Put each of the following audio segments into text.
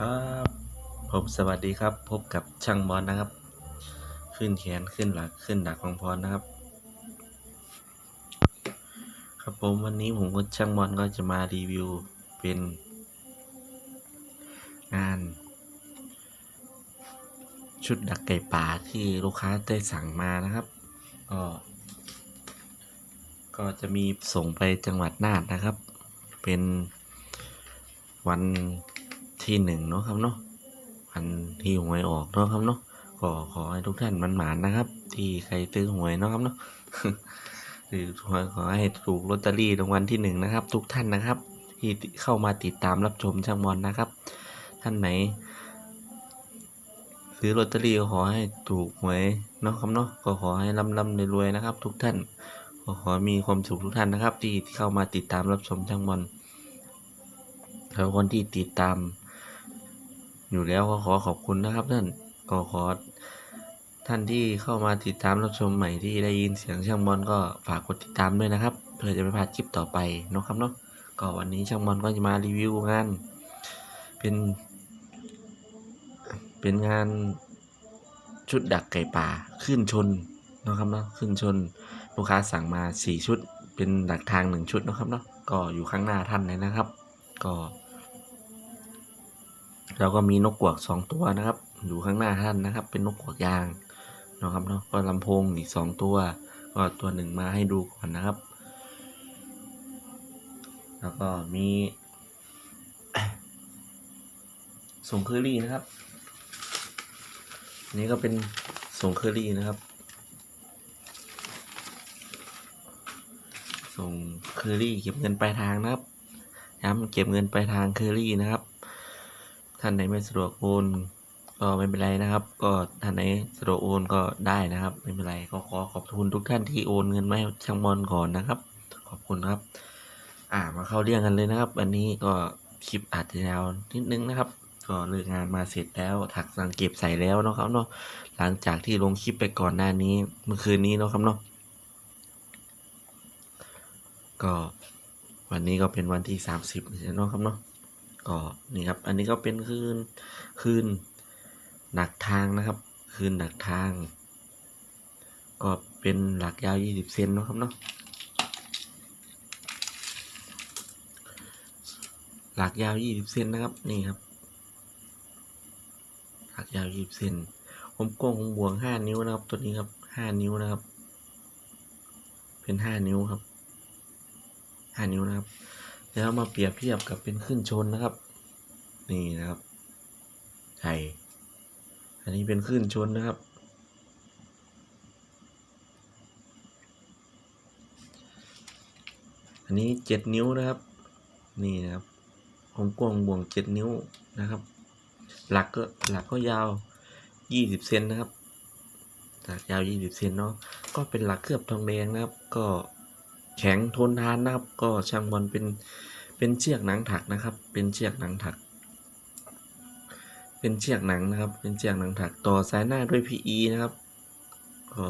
ครับผมสวัสดีครับ พบกับช่างบอลนะครับ ขึ้นแขนขึ้นหลักขึ้นดักของพรนะครับ ครับผมวันนี้ผมกับช่างบอลก็จะมารีวิวเป็น งาน ชุดดักไก่ป่าที่ลูกค้าได้สั่งมานะครับก็ก็จะมีส่งไปจังหวัดน่านนะครับ เป็นวัน ที่หนึ่งเนาะครับเนาะวันที่หวยออกเนาะครับเนาะก็ขอให้ทุกท่านมันหมานนะครับ ที่ใครซื้อหวยเนาะครับเนาะหรือขอให้ถูกลอตเตอรี่รางวัลที่หนึ่งนะครับ ทุกท่านนะครับ ที่เข้ามาติดตามรับชมช่างบอลนะครับ ท่านไหน ซื้อลอตเตอรี่ก็ขอให้ถูกหวยเนาะครับเนาะก็ขอให้ร่ำร่ำรวยๆนะครับ ทุกท่านก็ขอมีความสุขทุกท่านนะครับ ที่เข้ามาติดตามรับชมช่างบอลแล้วคนที่ติดตาม อยู่แล้วก็ขอขอบคุณนะครับท่านก็ขอท่านที่เข้ามาติดตามรับชมใหม่ที่ได้ยินเสียงช่างบอลก็ฝากกดติดตามด้วยนะครับ เพื่อจะไม่พลาดคลิปต่อไปนะครับเนาะก็วันนี้ช่างบอลก็จะมารีวิวงาน เป็น เป็นงานชุดดักไก่ป่าขึ้นชนนะครับเนาะขึ้นชนลูกค้าสั่งมาสี่ชุด เป็นดักทางหนึ่งชุดนะครับเนาะก็อยู่ข้างหน้าท่านเลยนะครับ ก็ แล้วก็มีนกกวักสองตัวนะครับ อยู่ข้างหน้าท่านนะครับ เป็นนกกวักยางนะครับเนาะก็ลำโพงอีกสองตัว ก็ตัวหนึ่งมาให้ดูก่อนนะครับ แล้วก็มีส่งเคอรี่นะครับนนี้ก็เป็นส่งเคอรี่นะครับ ส่งเคอรี่เก็บเงินปลายทางนะครับย้ำเก็บเงินปลายทางเคอรี่นะครับ ท่านไหนไม่สะดวกโอนก็ไม่เป็นไรนะครับ ก็ท่านไหนสะดวกโอนก็ได้นะครับ ไม่เป็นไรก็ขอขอบคุณทุกท่านที่โอนเงินมาให้ช่างบอลก่อนนะครับ ขอบคุณครับ อ่ามาเข้าเรื่องกันเลยนะครับ อันนี้ก็คลิปอาจจะยาวนิดนึงนะครับ ก็เลิกงานมาเสร็จแล้วถักสังเก็บใส่แล้วเนาะครับเนาะหลังจากที่ลงคลิปไปก่อนหน้านี้เมื่อคืนนี้เนาะครับเนาะก็วันนี้ก็เป็นวันที่สามสิบเนาะครับเนาะ ก็นี่ครับ อันนี้ก็เป็นคืนคืนหนักทางนะครับ คืนหนักทาง ก็เป็นหลักยาวยี่สิบเซนนะครับเนาะหลักยาวยี่สิบเซนนะครับนี่ครับ หลักยาวยี่สิบเซนผมกลงผมบวงห้านิ้วนะครับ ตัวนี้ครับห้านิ้วนะครับ เป็นห้านิ้วครับห้านิ้วนะครับ แล้วมาเปรียบเทียบกับเป็นขึ้นชนนะครับ นี่นะครับใช่อันนี้เป็นขึ้นชนนะครับ อันนี้เจ็ดนิ้วนะครับ นี่นะครับผมกว้างบ่วงเจ็ดนิ้วนะครับ หลักก็หลักก็ยาวยี่สิบเซนนะครับหลักยาวยี่สิบเซนเนาะก็เป็นหลักเคลือบทองแดงนะครับ ก็ แข็งทนทานนะครับ ก็ช่างบอลเป็นเป็นเชือกหนังถักนะครับ เป็นเชือกหนังถัก เป็นเชือกหนังนะครับ เป็นเชือกหนังถักต่อสายหน้าด้วย PE นะครับก็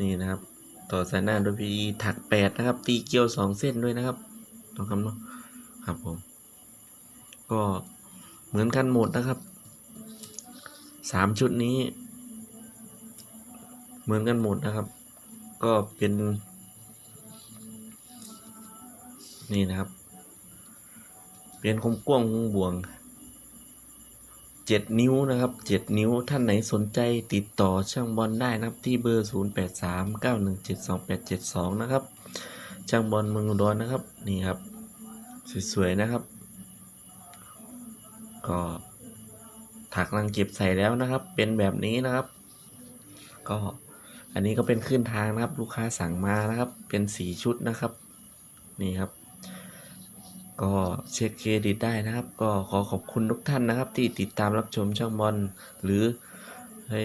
นี่นะครับ ต่อสายหน้าด้วย PE ถักแปดนะครับ ตีเกลียวสองเส้นด้วยนะครับต้องคำนาะครับผมก็เหมือนกันหมดนะครับสามชุดนี้ เหมือนกันหมดนะครับ ก็เป็น นี่นะครับ เป็นคมกว้างคมบ่วงเจ็ดนิ้วนะครับเจ็ดนิ้วท่านไหนสนใจติดต่อช่างบอลได้นะครับที่เบอร์ศูนย์แปดสามเก้าหนึ่งเจ็ดสองแปดเจ็ดสองนะครับ ช่างบอลเมืองอุดรนะครับ นี่ครับ สวย ๆ นะครับ ก็ถักรังเก็บใส่แล้วนะครับ เป็นแบบนี้นะครับ ก็ อันนี้ก็เป็นขึ้นทางนะครับ ลูกค้าสั่งมานะครับ เป็นสีชุดนะครับ นี่ครับ ก็เช็คเครดิตได้นะครับ ก็ขอขอบคุณทุกท่านนะครับ ที่ติดตามรับชมช่างบอลหรือให้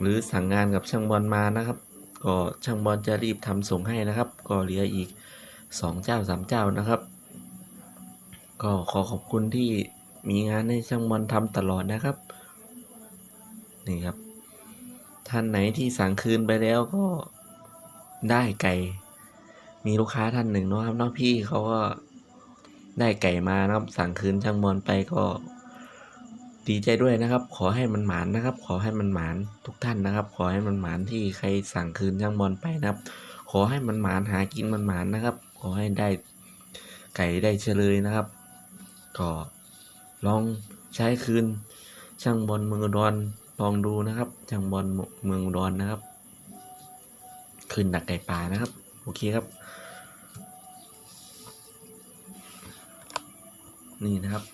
หรือสั่งงานกับช่างบอลมานะครับ ก็ช่างบอลจะรีบทำส่งให้นะครับ ก็เหลืออีกสองเจ้าสามเจ้านะครับ ก็ขอขอบคุณที่มีงานให้ช่างบอลทำตลอดนะครับ นี่ครับ ท่านไหนที่สั่งคืนไปแล้วก็ได้ไก่ มีลูกค้าท่านหนึ่งนะครับน้องพี่เขาก็ได้ไก่มานะครับสั่งคืนช่างบอลไปก็ดีใจด้วยนะครับ ขอให้มันหมานนะครับ ขอให้มันหมานทุกท่านนะครับ ขอให้มันหมานที่ใครสั่งคืนช่างบอลไปนะครับ ขอให้มันหมานหากินมันหมานนะครับ ขอให้ได้ไก่ได้เฉลยนะครับ ก็ลองใช้คืนช่างบอลเมืองอุดร ลองดูนะครับช่างบอลเมืองอุดรนนะครับคืนดักไก่ป่านะครับ โอเคครับ นี่นะครับ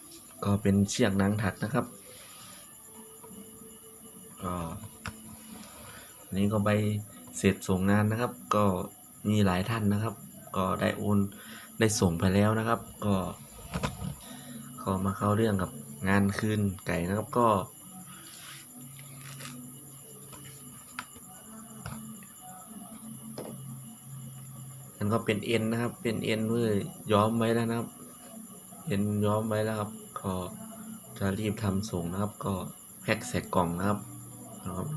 ก็เป็นเชือกนางถักนะครับก็นี้ก็ไปเสร็จส่งงานนะครับ ก็มีหลายท่านนะครับ ก็ได้โอนได้ส่งไปแล้วนะครับ ก็ก็มาเข้าเรื่องกับงานคืนไก่นะครับก็ มันก็เป็นเอ็นนะครับ เป็นเอ็นเพื่อย้อมไว้แล้วนะครับ เอ็นย้อมไว้แล้วครับ ก็จะรีบทำส่งนะครับ ก็แพ็คใส่กล่องนะครับนะครับ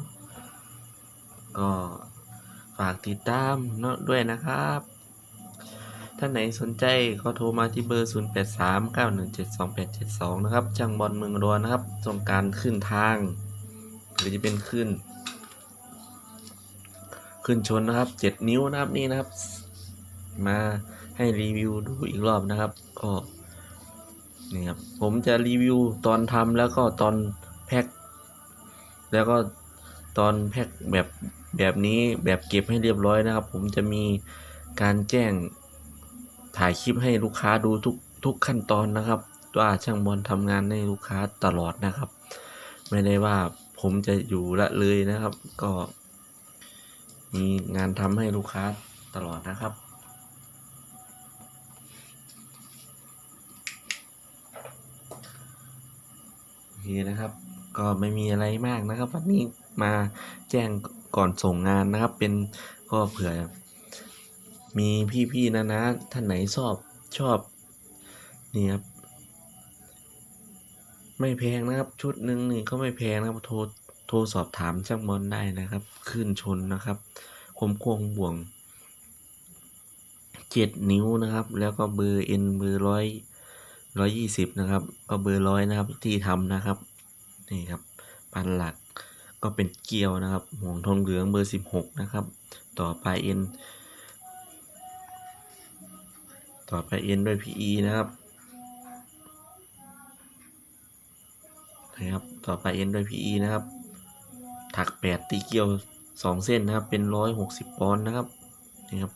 ก็ฝากติดตามเนาะด้วยนะครับ ท่านไหนสนใจก็โทรมาที่เบอร์ 0839172872 นะครับช่างบอลเมืองอุดรนะครับต้องการขึ้นทาง หรือจะเป็นขึ้น ขึ้นชนนะครับ 7 นิ้วนะครับนี่นะครับ มาให้รีวิวดูอีกรอบนะครับ ก็นี่ครับผมจะรีวิวตอนทำแล้วก็ตอนแพ็คแล้วก็ตอนแพ็คแบบแบบนี้แบบเก็บให้เรียบร้อยนะครับ ผมจะมีการแจ้งถ่ายคลิปให้ลูกค้าดูทุกทุกขั้นตอนนะครับ ว่าช่างบอลทำงานให้ลูกค้าตลอดนะครับ ไม่ได้ว่าผมจะอยู่ละเลยนะครับ ก็ มีงานทำให้ลูกค้าตลอดนะครับ เคนะครับ ก็ไม่มีอะไรมากนะครับ วันนี้มาแจ้งก่อนส่งงานนะครับ เป็นก็เผื่อ มีพี่ๆนะนะท่านไหนชอบชอบนี่ครับไม่แพงนะครับ ชุดหนึ่งนี่ก็ไม่แพงนะครับโทรโทรสอบถามช่างบอลได้นะครับ ขึ้นชนนะครับคมควงบ่วงเจ็ดนิ้วนะครับ แล้วก็เบอร์เอ็นเบอร์ร้อย ร้อยยี่สิบนะครับ ก็เบอร์ร้อยนะครับที่ทำนะครับนี่ครับปันหลักก็เป็นเกลียวนะครับห่วงทองเหลืองเบอร์สิบหกนะครับ ต่อไปเอ็นต่อไปเอ็นด้วย PE นะครับนะครับต่อไปเอ็นด้วย PE นะครับ ถักแปดตีเกลียวสองเส้นนะครับเป็นร้อยหกสิบปอนด์นะครับนี่ครับ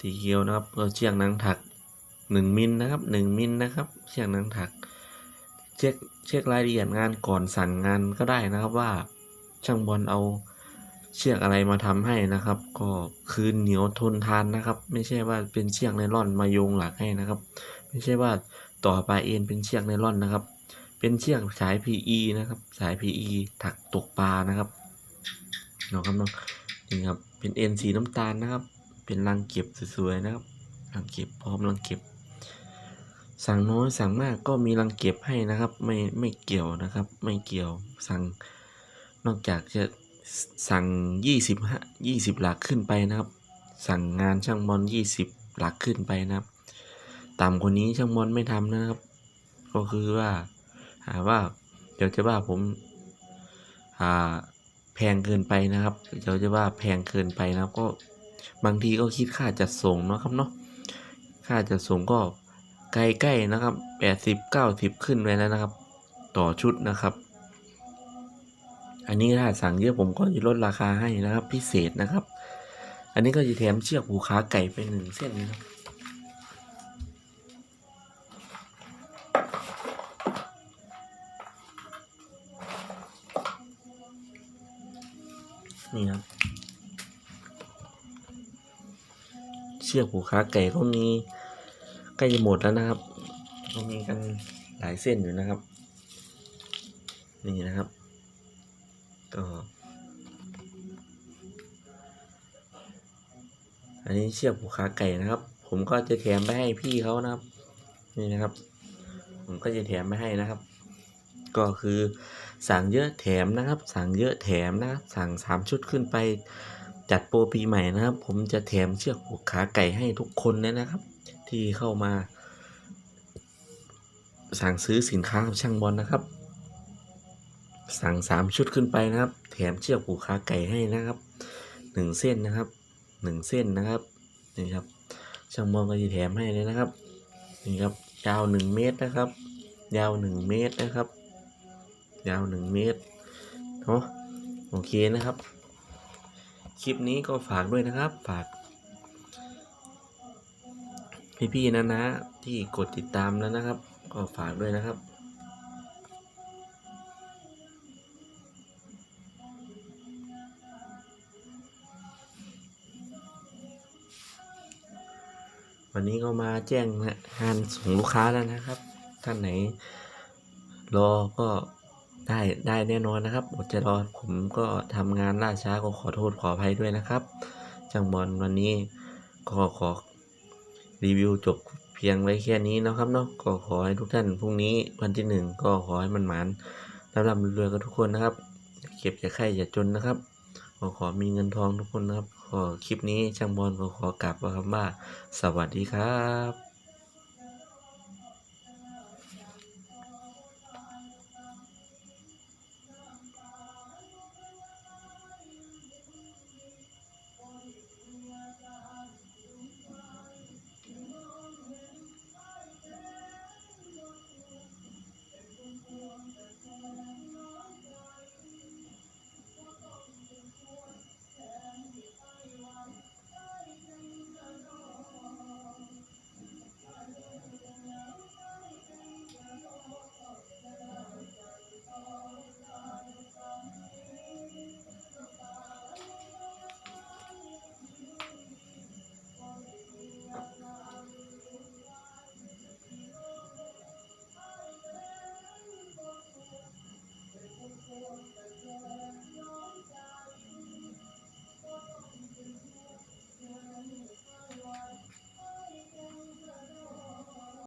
ตีเกลียวนะครับก็เชือกนังถัก หนึ่งมิลนะครับหนึ่งมิลนะครับ เชือกหนังถัก เช็คเช็ครายละเอียดงานก่อนสั่งงานก็ได้นะครับว่าช่างบอลเอาเชือกอะไรมาทำให้นะครับ ก็คืนเหนียวทนทานนะครับ ไม่ใช่ว่าเป็นเชือกไนล่อนมาโยงหลักให้นะครับ ไม่ใช่ว่าต่อปลายเอ็นเป็นเชือกไนล่อนนะครับ เป็นเชือกสาย PE นะครับ สาย PE ถักตกปลานะครับเนาะครับเนาะนี่ครับเป็นเอ็นสีน้ำตาลนะครับ เป็นรังเก็บสวยๆนะครับรังเก็บพร้อมรังเก็บ สั่งน้อยสั่งมากก็มีรังเก็บให้นะครับ ไม่ไม่เกี่ยวนะครับ ไม่เกี่ยวสั่งนอกจากจะสั่งยี่สิบฮะยี่สิบหลักขึ้นไปนะครับ สั่งงานช่างบอลยี่สิบหลักขึ้นไปนะครับต่ำกว่านี้ช่างบอลไม่ทำนะครับ ก็คือว่าหาว่าเดี๋ยวจะว่าผมอ่าแพงเกินไปนะครับเดี๋ยวจะว่าแพงเกินไปนะครับก็บางทีก็คิดค่าจัดส่งนะครับเนาะค่าจัดส่งก็ ใกล้ๆนะครับแปดสิบเก้าสิบขึ้นไปแล้วนะครับ ต่อชุดนะครับ อันนี้ถ้าสั่งเยอะผมก็จะลดราคาให้นะครับ พิเศษนะครับ อันนี้ก็จะแถมเชือกผูกขาไก่ไปหนึ่งเส้นนะครับนี่ครับเชือกผูกขาไก่ก็มี ล้จะหมดแล้วนะครับก็มีกันหลายเส้นอยู่นะครับ นี่นะครับ ก็ อันนี้เชือกผูกขาไก่นะครับ ผมก็จะแถมไปให้พี่เขานะครับ นี่นะครับ ผมก็จะแถมไปให้นะครับ ก็คือสั่งเยอะแถมนะครับ สั่งเยอะแถมนะสั่งสามชุดขึ้นไปจัดโปรปีใหม่นะครับ ผมจะแถมเชือกผูกขาไก่ให้ทุกคนเลยนะครับ ที่เข้ามา สั่งซื้อสินค้ากับช่างบอลนะครับ สั่งสามชุดขึ้นไปนะครับ แถมเชือกผูกขาไก่ให้นะครับหนึ่งเส้นนะครับหนึ่งเส้นนะครับนี่ครับช่างบอลก็จะแถมให้เลยนะครับนี่ครับยาวหนึ่งเมตรนะครับ ยาวหนึ่งเมตรนะครับ ยาวหนึ่งเมตรเนาะโอเคนะครับ คลิปนี้ก็ฝากด้วยนะครับ ฝาก พี่ๆนะนะที่กดติดตามแล้วนะครับ ก็ฝากด้วยนะครับ วันนี้ก็มาแจ้งงานส่งลูกค้าแล้วนะครับ ท่านไหน รอก็ได้ได้แน่นอนนะครับอดใจรอผมก็ทำงานล่าช้าก็ขอโทษขออภัยด้วยนะครับ จังบอลวันนี้ก็ขอ รีวิวจบเพียงไว้แค่นี้นะครับเนาะก็ขอให้ทุกท่านพรุ่งนี้วันที่หนึ่งก็ขอให้มันหมานร่ำรำรวยกันทุกคนนะครับ เก็บอย่าไข่อย่าจนนะครับขอขอมีเงินทองทุกคนนะครับ ขอคลิปนี้ช่างบอลก็ขอกลับว่าคำว่า สวัสดีครับ